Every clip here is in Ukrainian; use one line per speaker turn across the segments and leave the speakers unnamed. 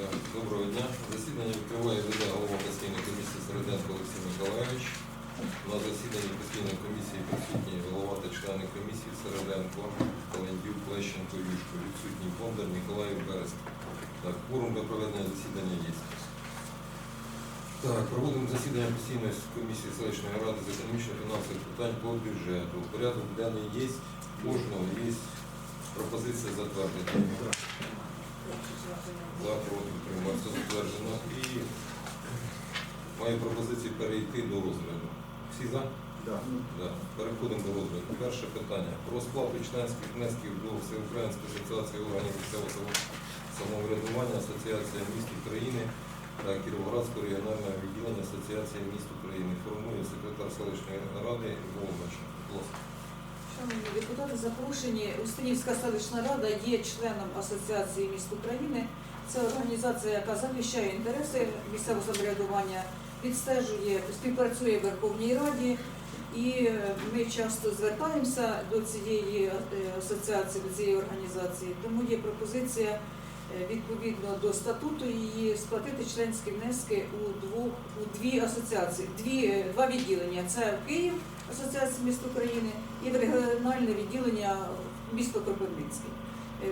Так, Доброго дня. Засідання відкриває веде голова постійної комісії Середенко Олексій Миколайович. На засіданні постійної комісії присутні голова та члени комісії Середенко, Календюк, Лещенко, Юшко, відсутній Бондар, Ніколаїв, Берест. Так, форум для проведення засідання є. Так, проводимо засідання постійної комісії селищної ради з економічно-фінансових питань по бюджету. Порядок денний є, кожного є пропозиція затвердити. За проти прийматися затверджено. І маю пропозицію перейти до розгляду. Всі за?
Да.
Да. Переходимо до розгляду. Перше питання. Про сплату членських внесків до Всеукраїнської асоціації органів місцевого самоврядування Асоціація міст України та Кіровоградського регіонального відділення Асоціації міст України. Формує секретар селищної ради Волгач. Будь ласка.
Шановні депутати, запрошені. Устинівська селищна рада є членом Асоціації міст України. Це організація, яка захищає інтереси місцевого самоврядування, відстежує, співпрацює в Верховній Раді. І е, ми часто звертаємося до цієї е, асоціації, до цієї організації. Тому є пропозиція е, відповідно до статуту її сплатити членські внески у двох у дві асоціації, дві два відділення. Це Київ, Асоціація міст України і в регіональне відділення місто Кропивницьке.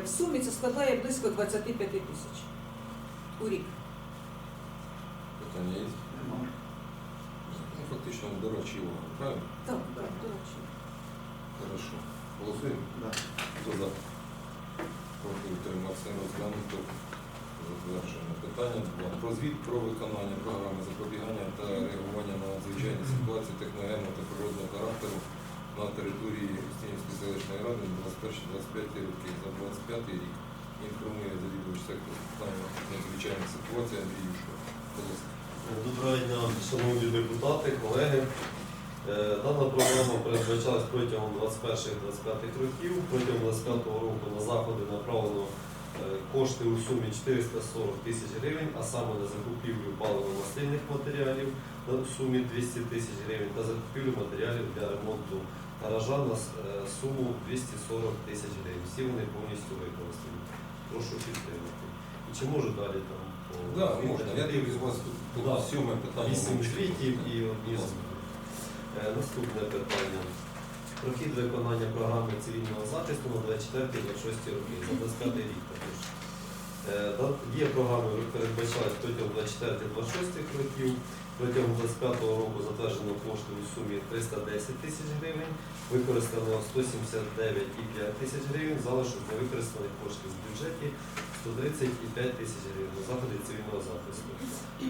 В сумі це складає близько 25 тисяч у рік.
Питання є?
Нема.
Ну, фактично доручило. Правильно?
Так, так, до речі.
Хорошо. Голосуємо.
Да.
Хто за? Проти утримався розглянуто. Затверджено. Питання Про звіт про виконання програми запобігання та реагування на надзвичайні ситуації техногенного та природного характеру на території Устинівської селищної ради на 21-25 роки. За 25 рік інформує завідувач сектору з питань надзвичайних ситуацій Андрій Юшко.
Доброго дня, шановні депутати, колеги. Е, Дана програма передбачалась протягом 21-25 років. Протягом 25 року на заходи направлено кошти у сумі 440 тисяч гривень, а саме на закупівлю паливо-мастильних матеріалів на сумі 200 тисяч гривень та закупівлю матеріалів для ремонту гаража на е, суму 240 тисяч гривень. Всі вони повністю використані. Прошу підтримати. І чи можу далі там? по-
Да, можна. Я дивлюсь, у вас тут
Да.
сьоме питання.
Вісім звітів і одні. Е, Наступне питання. Про хід виконання програми цивільного захисту на 24-26 роки, за 25 рік також. Е, Є програми, передбачалась протягом 24-26 років. Протягом 25 року затверджено кошти у сумі 310 тисяч гривень, використано 179,5 тисяч гривень, залишок невикористаних коштів в бюджеті 130,5 тисяч гривень на заходи цивільного захисту.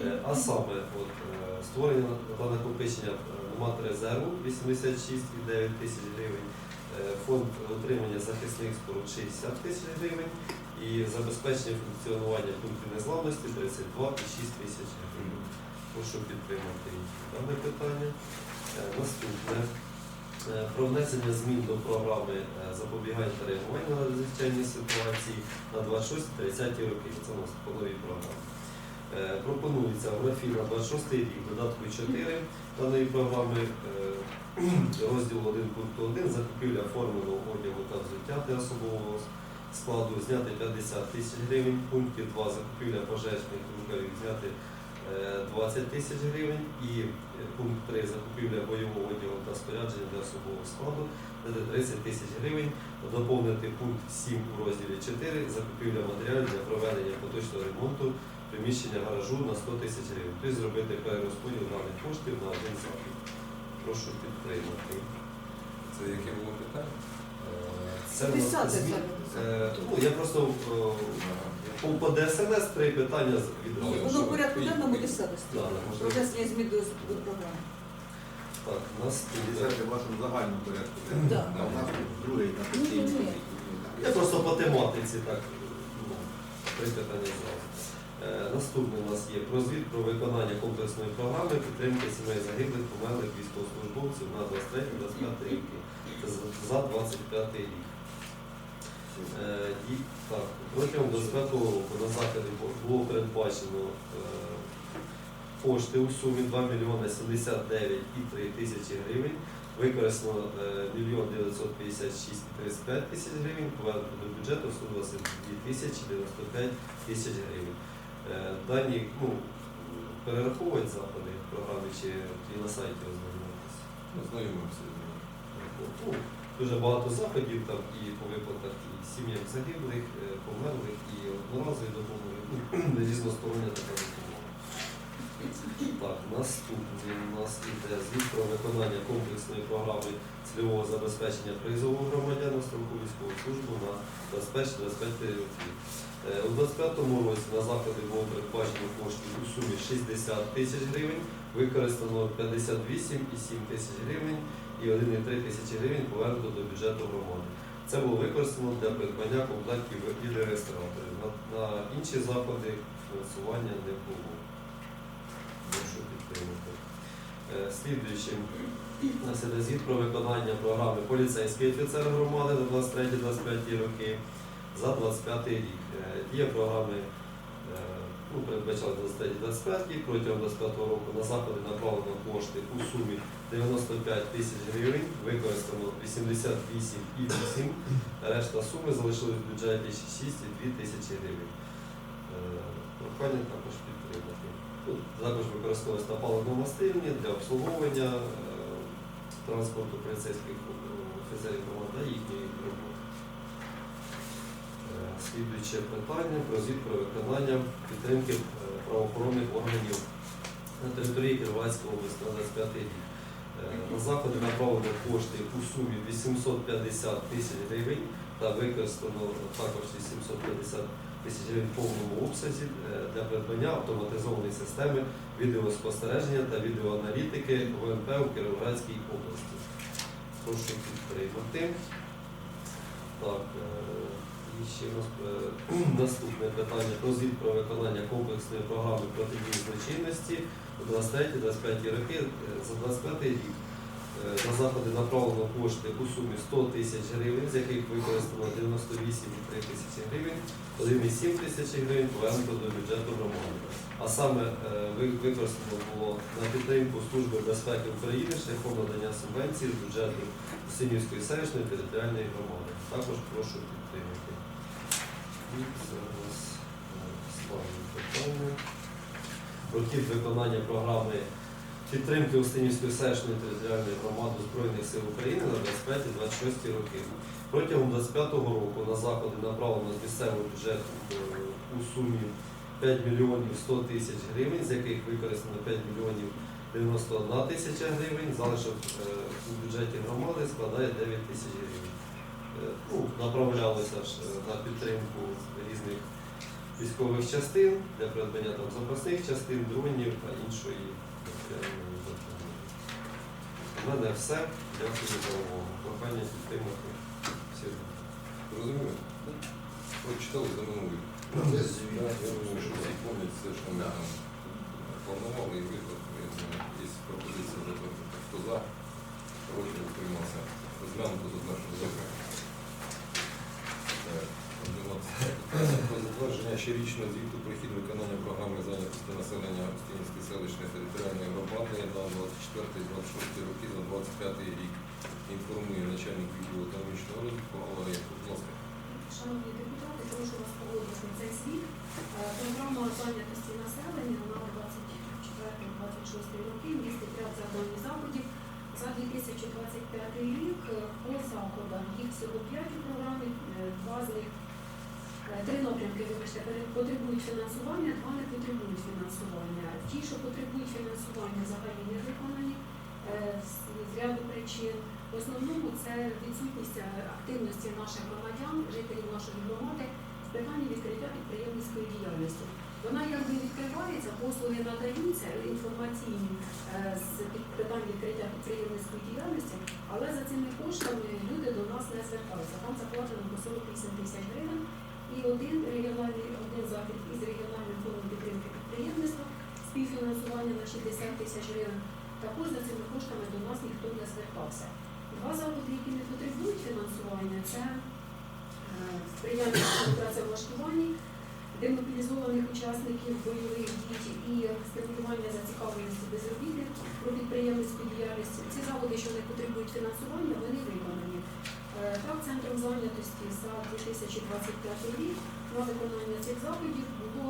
Е, А саме от, е, створення та накопичення е, матрезерву 86,9 тисяч гривень, е, фонд утримання захисних споруд 60 тисяч гривень і забезпечення функціонування пунктів незламності 32,6 тисяч гривень. Прошу підтримати дане питання. Е, Наступне. Е, Про внесення змін до програми е, запобігання та реагування на надзвичайні ситуації на 26-30 роки. Це у нас по новій програмі. Пропонується в графі на 26 рік додатку 4 даної програми розділ 1 пункту 1 закупівля форменого одягу та взуття для особового складу зняти 50 тисяч гривень, пункті 2 закупівля пожежних рукавів зняти 20 тисяч гривень і е, пункт 3 закупівля бойового одягу та спорядження для особового складу зняти 30 тисяч гривень, доповнити пункт 7 у розділі 4 закупівля матеріалів для проведення поточного ремонту приміщення гаражу на 100 тисяч гривень. Тобто зробити перерозподіл даних коштів на один захід. Прошу підтримати.
Це яке було питання?
Е, Це Е, ну, я просто е, по, ДСНС три питання з- відразу.
Ну,
Воно в порядку денному 10
Да,
Про внесення змін до, до програми.
Так, наступне.
Десяте в вашому загальному порядку.
Да.
А у нас тут другий на
Ні, ні, ні.
Я просто по тематиці так. Ну, три питання зразу. Е, наступне у нас є про звіт про виконання комплексної програми підтримки сімей загиблих померлих військовослужбовців на 23-25 роки. Це за- за 25 рік. Е, і, так, протягом 25 року на заходи було передбачено е, кошти у сумі 2 мільйони 79,3 тисячі гривень. Використано е, 1 мільйон 956,35 тисяч гривень, повернуто до бюджету 122 тисячі 95 тисяч гривень. Дані ну, перераховують заходи програми чи на сайті ознайомитися?
Ми
дуже багато заходів там і по виплатах і сім'ям загиблих, е, померлих, і одноразові допомоги, ну, різностороння така допомога. Так, наступний у нас іде звіт про виконання комплексної програми цільового забезпечення призову громадян на військову службу на 25-25 років. Е, У 25-му році на заходи було передбачено коштів у сумі 60 тисяч гривень, використано 58,7 тисяч гривень і 1,3 тисячі гривень повернуто до бюджету громади. Це було використано для придбання комплектів і реєстраторів. На, на інші заходи фінансування не було. Прошу підтримати. Е, Слідуючим у нас звіт про виконання програми поліцейський офіцер громади на 23-25 роки за 25 рік. Е, Дія програми е, ну, передбачала 23-25 протягом 25 року на заходи направлено кошти у сумі 95 тисяч гривень, використано 88,8, решта суми залишилась в бюджеті 6,2 тисячі гривень. Е, Прохання також підтримати. Тут також використовується на паливно-мастильні для обслуговування е, транспорту поліцейських е, офіцерів та їхньої роботи. Слідуюче питання про звіт про виконання підтримки е, правоохоронних органів на території Кіровоградської області на 25 рік. Е, На заходи направлено кошти у сумі 850 тисяч гривень та використано також 850 тисяч гривень в повному обсязі е, для придбання автоматизованої системи відеоспостереження та відеоаналітики ВНП у Кіровоградській області. Прошу підтримати. Так, і ще е, наступне питання про звіт про виконання комплексної програми протидії злочинності у 23-25 роки е, за 25 рік. Е, На заходи направлено кошти у сумі 100 тисяч гривень, з яких використано 98,3 тисячі гривень, 1,7 тисячі гривень повернуто до бюджету громади. А саме використано було на підтримку Служби безпеки України шляхом надання субвенції з бюджету Синівської селищної територіальної громади. Також прошу підтримати. І це у питання. Про виконання програми підтримки Устинівської селищної територіальної громади Збройних сил України на 25-26 роки. Протягом 25 року на заходи направлено з місцевого бюджету е, у сумі 5 мільйонів 100 тисяч гривень, з яких використано 5 мільйонів 91 тисяча гривень, залишок е, у бюджеті громади складає 9 тисяч гривень. Е, Ну, направлялося ж е, на підтримку різних військових частин для придбання там запасних частин, дронів та іншої матеріальної допомоги. У мене все. Дякую за увагу. Прохання підтримати всі.
Розумію? Прочитали за минулий. Я думаю, що всі пам'ять все, що ми там планували і знаю, Є пропозиція затвердити. Хто за? Проти утримався. Розглянути першого закрою. Затвердження щорічного звіту про хід виконання програми зайнятості населення Устинівської селищної територіальної громади на 24-26 роки за 25 рік. Інформує начальник відділу економічного розвитку Алла Яку.
Шановні депутати, прошу вас погодити цей звіт. Е, Програма зайнятості населення на 24-26 роки містить ряд завдань заходів. За 2025 рік е, по заходам їх всього 5 у програмі, е, два з них е, Три напрямки, вибачте, потребують фінансування, два не потребують фінансування. Ті, що потребують фінансування, взагалі не виконані з ряду причин. В основному це відсутність активності наших громадян, жителів нашої громади з питання відкриття підприємницької діяльності. Вона якби відкривається, послуги надаються інформаційні е, з питань відкриття підприємницької діяльності, але за цими коштами люди до нас не звертаються. Там закладено по 48 тисяч гривень. І один регіональний один захід із регіональним фондом підтримки підприємництва співфінансування на 60 тисяч гривень. Також за цими коштами до нас ніхто не звертався. Два заходи, які не потребують фінансування, це е, сприяння працевлаштуванні демобілізованих учасників бойових дій і стимулювання зацікавленості безробітних про підприємницьку діяльність. Ці заходи, що не потребують фінансування, вони виконані. Е, Так, центром зайнятості за 2025 рік на виконання цих заходів було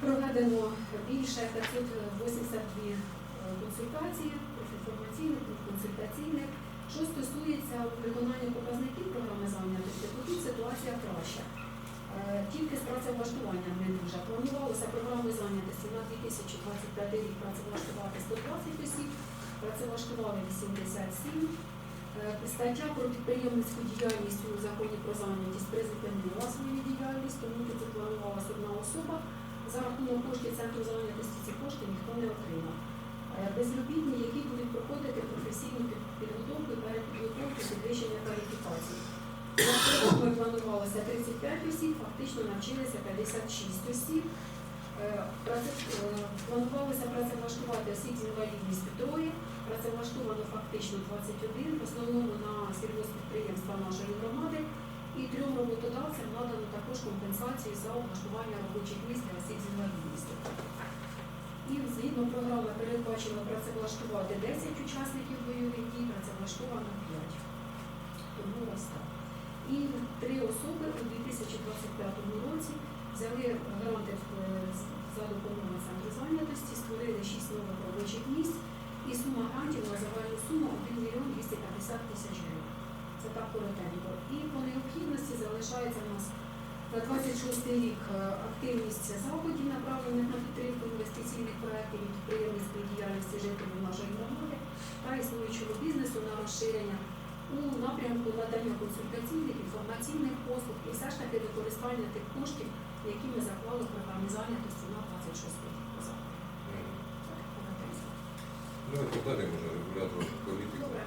проведено більше 582 е, консультації, профінформаційних, консультаційних. Що стосується виконання показників програми зайнятості, то тут ситуація краща. Е, Тільки з працевлаштуванням не дуже. Планувалося програмою зайнятості на 2025 рік працевлаштувати 120 осіб, працевлаштували 87. Е, Стаття про підприємницьку діяльність у законі про зайнятість призупинила свою діяльність, тому тут запланувалася одна особа. За рахунок коштів центру зайнятості ці кошти ніхто не отримав. Е, Безробітні, які будуть проходити професійну підготовку і перепідготовку підвищення кваліфікації. За програмою планувалося 35 осіб, фактично навчилися 56 осіб. Е, е, Планувалося працевлаштувати осіб з інвалідністю троє, працевлаштовано фактично 21, в основному на сільгоспідприємства нашої громади. І трьом роботодавцям надано також компенсацію за облаштування робочих місць для осіб з інвалідністю. І згідно програми передбачено працевлаштувати 10 учасників бойових дій, працевлаштовано 5. Тому ось так. І три особи у 2025 році взяли гранти е, за допомогою центру зайнятості, створили 6 нових робочих місць і сума грантів на загальну суму 1 мільйон 250 тисяч гривень. Це так коротенько. І по необхідності залишається в нас на 26 рік е, активність заходів, направлених на підтримку інвестиційних проєктів і підприємницької діяльності жителів нашої громади та існуючого бізнесу на розширення у напрямку надання консультаційних, інформаційних послуг і все ж таки використання тих коштів, які ми заклали в програмі зайнятості на 26 рік. Заходи. Так, коротенько.
Ну, і далі може регулятор політики.
Добре.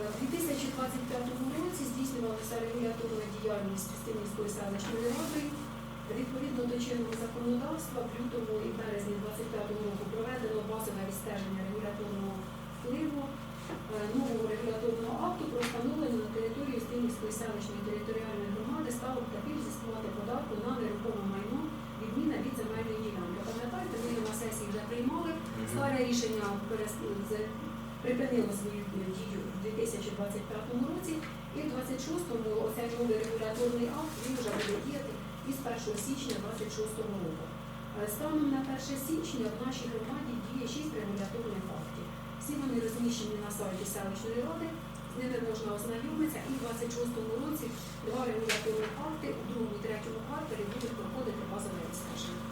Е, У 2025 році здійснювалася регуляторна діяльність Устинівської селищної ради. Відповідно до чинного законодавства, в лютому і березні 2025 року проведено базове відстеження регуляторного впливу нового регуляторного акту про встановлення на території Устинівської селищної територіальної громади ставок та пільг зі сплати податку на нерухоме майно відміна від земельної ділянки. Пам'ятаєте, ми на сесії вже приймали. Старе рішення припинило свою дію в 2025 році, і в 26-му оцей новий регуляторний акт він вже буде діяти із 1 січня 26 року. Е, Станом на 1 січня в нашій громаді діє 6 регуляторних актів. Всі вони розміщені на сайті селищної ради, з ними можна ознайомитися, і в 26-му році два регуляторних акти у другому і третьому кварталі будуть проходити базове відстеження.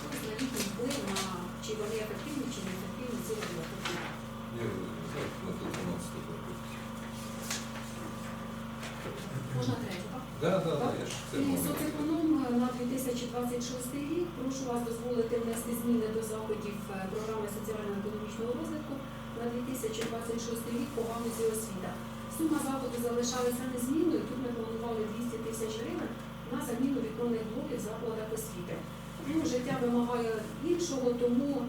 Тобто на їхній вплив на чи вони ефективні, чи не ефективні ці регуляторні акти.
На 12 років.
Можна третє, так?
Да, да, да, я ж це
І соцеконом на 2026 рік прошу вас дозволити внести зміни до заходів е, програми соціально-економічного розвитку на 2026 рік по галузі освіта. Сума заходу залишалася незмінною. Тут ми планували 200 тисяч гривень на заміну віконних блоків в закладах освіти. Ну, життя вимагає іншого, тому е,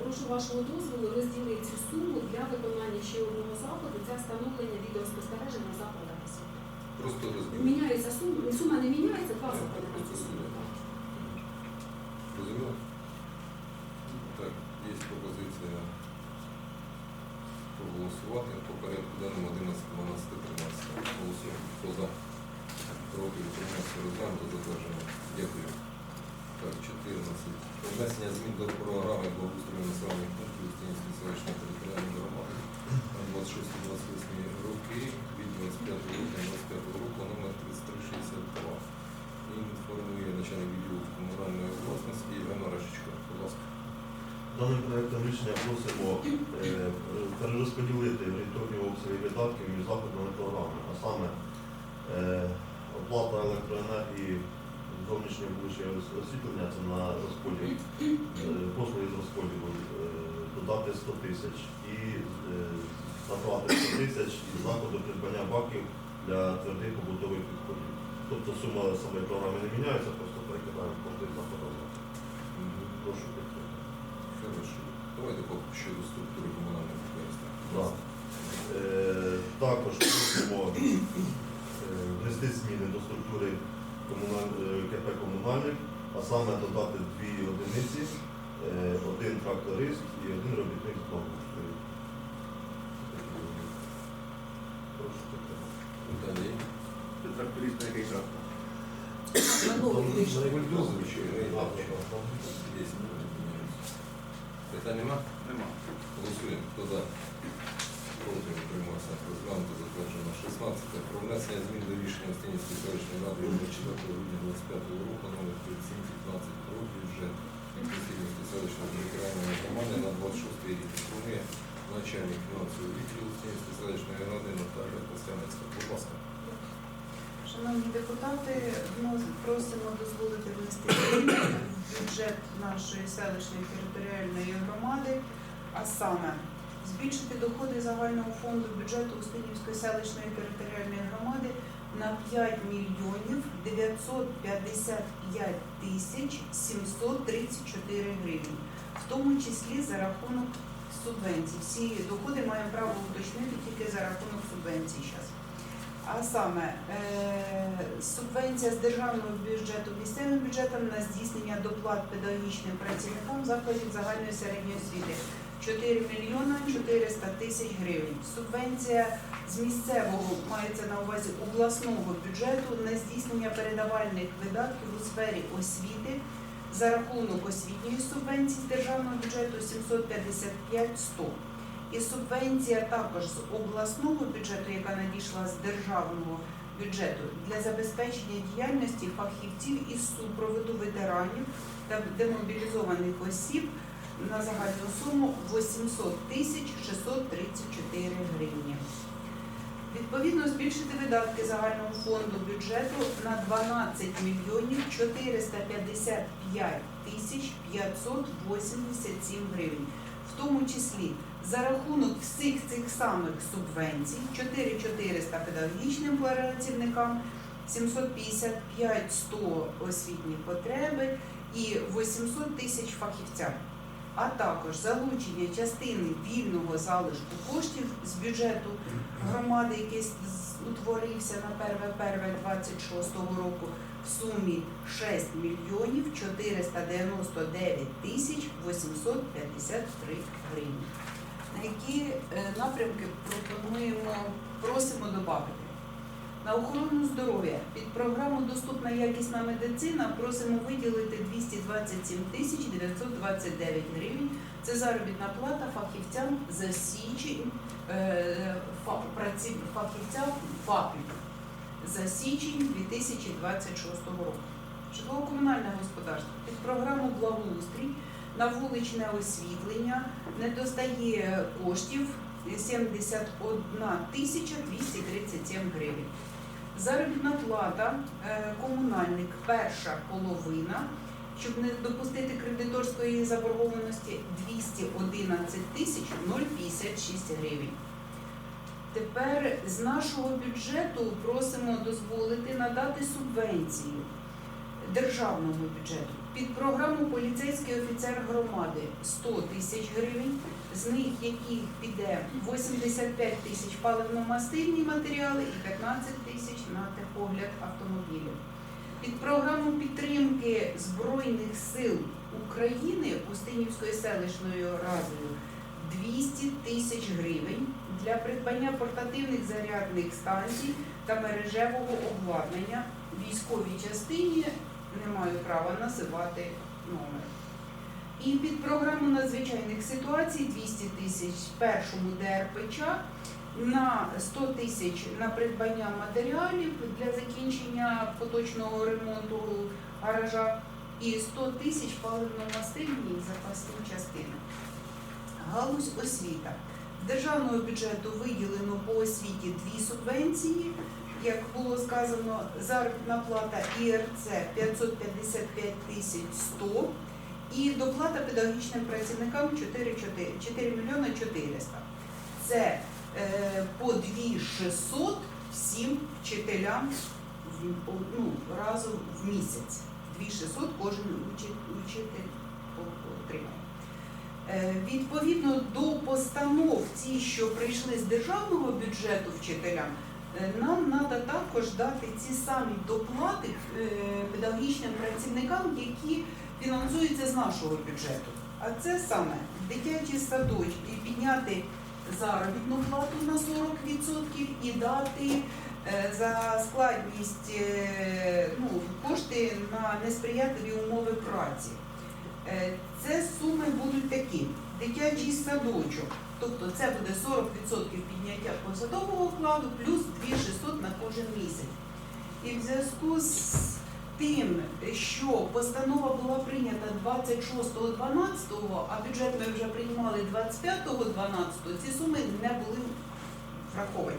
прошу вашого дозволу розділити цю суму для виконання ще одного заходу для встановлення відеоспостереження в закладах освіти.
Просто розумію.
Міняється сума, сума не міняється, два закони на.
Розуміло? Так, є пропозиція проголосувати по порядку денному 11, 12, 13. Голосуємо. Хто за? Проти утримався розглянуто затверджено. Дякую. Так, 14. Про Внесення змін до програми благоустрою населених пунктів Устинівської селищної територіальної громади на 26-28 роки від 25 липня 25 року номер 3362. Інформує начальник відділу комунальної власності Івана Рашечко. Будь ласка.
Даним проектом рішення просимо е, перерозподілити орієнтовні обсяги видатків між заходами програми, а саме е, оплата електроенергії зовнішнього вуличного освітлення це на розподіл, е, послуги з розподілу е, додати 100 тисяч і е, заплати 100 тисяч із заходу придбання баків для твердих побутових відходів. Тобто сума самої програми не міняється, просто перекидаємо кошти з заходу. Прошу підтримати.
Хорошо. Давайте поки щодо структури.
Да. Е, Також просимо е, внести зміни до структури комуналь- е, КП комунальних, а саме додати дві одиниці, е, один тракторист і один робітник з?
Це тракторист на який трактор?
На новий вийшов.
Бульдозер чи
Так,
рейдер?
так, так.
Є. Питань нема?
Нема.
Голосуємо. Хто за? Проти утримався. Розглянути затверджено 16. Про внесення змін до рішення Устинівської селищної ради від 24 грудня 25 року номер 3715 про бюджет Устинівської селищної територіальної громади на 26 рік. Інформує начальник фінансового відділу Устинівської селищної ради Наталія Костянецька. Будь ласка.
Шановні депутати, ми просимо дозволити внести зміни в бюджет нашої селищної територіальної громади, а саме збільшити доходи загального фонду бюджету Устинівської селищної територіальної громади на 5 мільйонів 955 тисяч 734 гривень, в тому числі за рахунок субвенцій. Всі доходи маємо право уточнити тільки за рахунок субвенцій. А саме е, субвенція з державного бюджету місцевим бюджетом на здійснення доплат педагогічним працівникам закладів загальної середньої освіти 4 мільйона 400 тисяч гривень. Субвенція з місцевого мається на увазі обласного бюджету на здійснення передавальних видатків у сфері освіти за рахунок освітньої субвенції з державного бюджету 755 100. І субвенція також з обласного бюджету, яка надійшла з державного бюджету для забезпечення діяльності фахівців із супроводу ветеранів та демобілізованих осіб на загальну суму 800 тисяч 634 гривні. Відповідно, збільшити видатки загального фонду бюджету на 12 мільйонів 455 тисяч 587 гривень, в тому числі за рахунок всіх цих самих субвенцій 4400 педагогічним працівникам, 755 100 освітні потреби і 800 тисяч фахівцям, а також залучення частини вільного залишку коштів з бюджету громади, який утворився на 1.1.26 року в сумі 6 мільйонів 499 тисяч 853 гривні. На які е, напрямки пропонуємо, просимо додати. На охорону здоров'я під програму Доступна якісна медицина просимо виділити 227 тисяч 929 гривень. Це заробітна плата фахівцям за січень, е, праці- фахівцям ФАПів за січень 2026 року. Житлово-комунальне господарство під програму Благоустрій на вуличне освітлення не достає коштів 71 тисяча 237 гривень. Заробітна плата е, комунальник перша половина, щоб не допустити кредиторської заборгованості 211 тисяч 056 гривень. Тепер з нашого бюджету просимо дозволити надати субвенцію державному бюджету. Під програму поліцейський офіцер громади 100 тисяч гривень, з них яких піде 85 тисяч паливно-мастильні матеріали і 15 тисяч на техогляд автомобілів. Під програму підтримки Збройних сил України Устинівською селищною радою 200 тисяч гривень для придбання портативних зарядних станцій та мережевого обладнання військовій частині не маю права називати номер. І під програму надзвичайних ситуацій 200 тисяч першому ДРПЧ на 100 тисяч на придбання матеріалів для закінчення поточного ремонту гаража і 100 тисяч паливно-мастильні запасні частини. Галузь освіта. Державного бюджету виділено по освіті дві субвенції. Як було сказано, заробітна плата ІРЦ 555 тисяч 100 і доплата педагогічним працівникам 4, 4, 4 мільйони 400. Це е, по 2600 всім вчителям в, ну, разом в місяць. 2600 кожен учитель отримав. Е, Відповідно до постанов, ті, що прийшли з державного бюджету вчителям, е, нам треба також дати ці самі доплати е, педагогічним працівникам, які фінансуються з нашого бюджету. А це саме дитячі садочки, підняти заробітну плату на 40% і дати за складність ну, кошти на несприятливі умови праці. Е, Це суми будуть такі: дитячий садочок. Тобто це буде 40% підняття посадового окладу плюс 2600 на кожен місяць. І в зв'язку з тим, що постанова була прийнята 26.12, а бюджет ми вже приймали 25.12, ці суми не були враховані.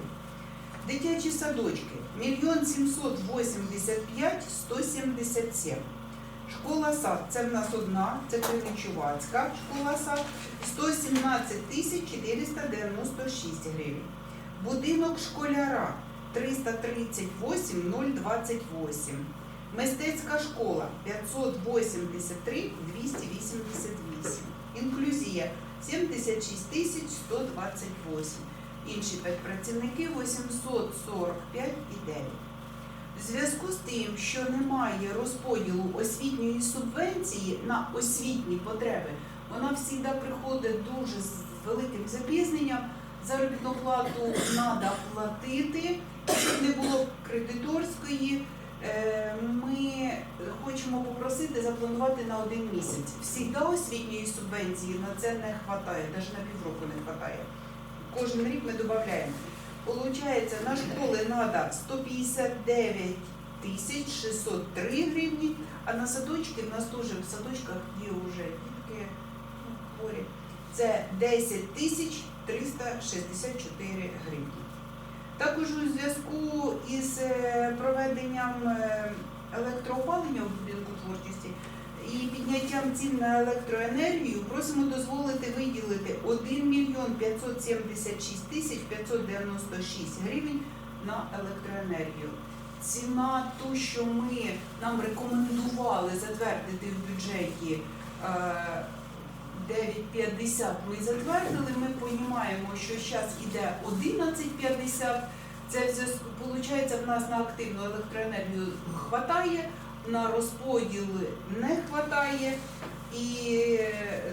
Дитячі садочки 1 785 177. Школа сад це в нас одна, це Кременчувацька школа сад 117 тисяч 496 гривень. Будинок школяра 338 028. Мистецька школа 583 288. Інклюзія 76 тисяч 128. Інші педпрацівники 845 і 9. В зв'язку з тим, що немає розподілу освітньої субвенції на освітні потреби, вона завжди приходить дуже з великим запізненням. Заробітну плату треба платити, щоб не було кредиторської. Е, Ми хочемо попросити запланувати на один місяць. Всігда освітньої субвенції на це не вистачає, навіть на півроку не вистачає. Кожен рік ми додаємо. Получається, на школи треба 159 тисяч 603 гривні, а на садочки в нас теж в садочках є вже дітки ну, хворі. Це 10 тисяч 364 гривні. Також у зв'язку із е, проведенням е, електроопалення в будинку творчості і підняттям цін на електроенергію просимо дозволити виділити 1 мільйон 576 тисяч 596 гривень на електроенергію. Ціна ту, що ми нам рекомендували затвердити в бюджеті е, 9,50 ми затвердили, ми розуміємо, що зараз іде 11,50. Це виходить, в нас на активну електроенергію хватає, на розподіл не хватає і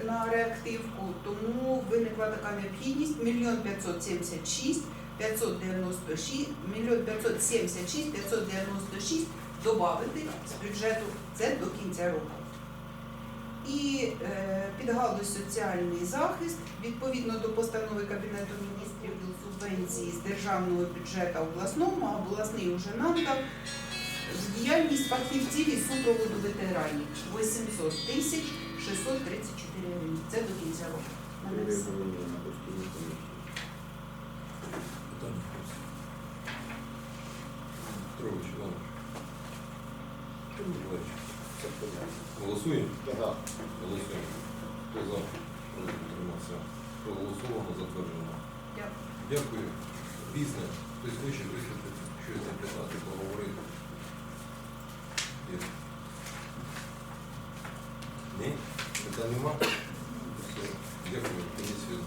на реактивку, тому виникла така необхідність. Мільйон 576 596, мільйон 576 596 додати з бюджету це до кінця року. І е, під галузь соціальний захист відповідно до постанови Кабінету міністрів субвенції з державного бюджету обласному, а обласний уже нам дав діяльність фахівців із супроводу ветеранів 800 тисяч 634 гривень. Це до кінця року.
Петрович Іванович. Що ви? Голосуємо? Голосуємо. Хто за? Проти утримався. Проголосовано, затверджено.
Дякую.
Дякую. Різне. Хтось хоче виступити, щось запитати, поговорити. Є. Ні? Питань нема? Все. Дякую. Комісію.